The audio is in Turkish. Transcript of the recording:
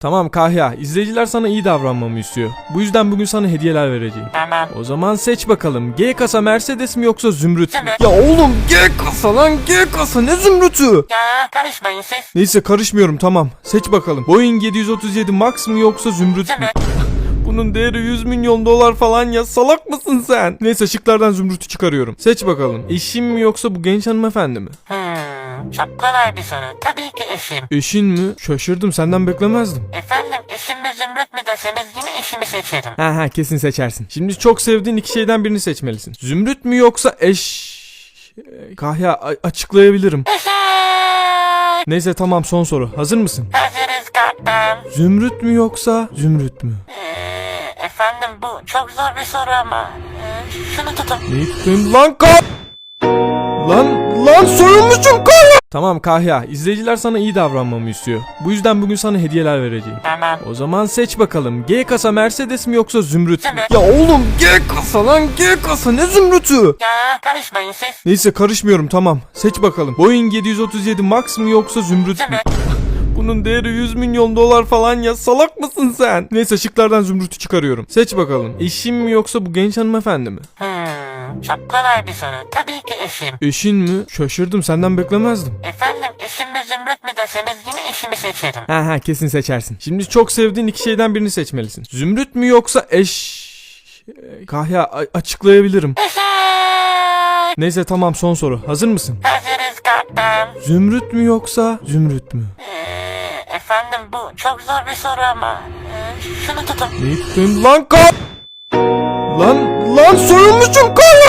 Tamam Kahya, izleyiciler sana iyi davranmamı istiyor. Bu yüzden bugün sana hediyeler vereceğim. Tamam. O zaman seç bakalım. G kasa Mercedes mi yoksa Zümrüt mü? Ya oğlum G kasa lan G kasa ne Zümrüt'ü? Ya karışmayın siz. Neyse karışmıyorum tamam. Seç bakalım. Boeing 737 Max mı yoksa Zümrüt mü? Bunun değeri 100 milyon dolar falan ya salak mısın sen? Neyse şıklardan Zümrüt'ü çıkarıyorum. Seç bakalım. Eşim mi yoksa bu genç hanımefendi mi? Hmm, çok kolay bir soru. Tabii ki eşim. Eşin mi? Şaşırdım senden beklemezdim. Efendim eşim mi zümrüt mü deseniz yine eşimi seçerim. Ha ha kesin seçersin. Şimdi çok sevdiğin iki şeyden birini seçmelisin. Zümrüt mü yoksa eş... Kahya açıklayabilirim. Eşek! Neyse tamam son soru. Hazır mısın? Hazırız kaptan. Zümrüt mü yoksa Zümrüt mü? Ee, efendim bu çok zor bir soru ama. Ee, şunu tutun. Tutayım? Lan kah... Lan lan soyulmuşum Kahya. Tamam Kahya izleyiciler sana iyi davranmamı istiyor. Bu yüzden bugün sana hediyeler vereceğim. Tamam. O zaman seç bakalım. G kasa Mercedes mi yoksa Zümrüt mü? Ya oğlum G kasa lan G kasa ne Zümrüt'ü? Ya karışmayın siz. Neyse karışmıyorum tamam. Seç bakalım. Boeing 737 Max mı yoksa Zümrüt mü? Bunun değeri 100 milyon dolar falan ya salak mısın sen? Neyse şıklardan Zümrüt'ü çıkarıyorum. Seç bakalım. Eşim mi yoksa bu genç hanımefendi mi? Hmm, çok kolay bir soru. Tabii ki eşim. Eşin mi? Şaşırdım senden beklemezdim. Efendim eşim mi zümrüt mü deseniz yine eşimi seçerim. Ha ha kesin seçersin. Şimdi çok sevdiğin iki şeyden birini seçmelisin. Zümrüt mü yoksa eş... Kahya açıklayabilirim. Eşek! Neyse tamam son soru. Hazır mısın? Hazırız kaptan. Zümrüt mü yoksa Zümrüt mü? Ee, efendim bu çok zor bir soru ama. Ee, şunu tutun. Tutayım? Lan kah... Lan lan soyulmuşum Kahya.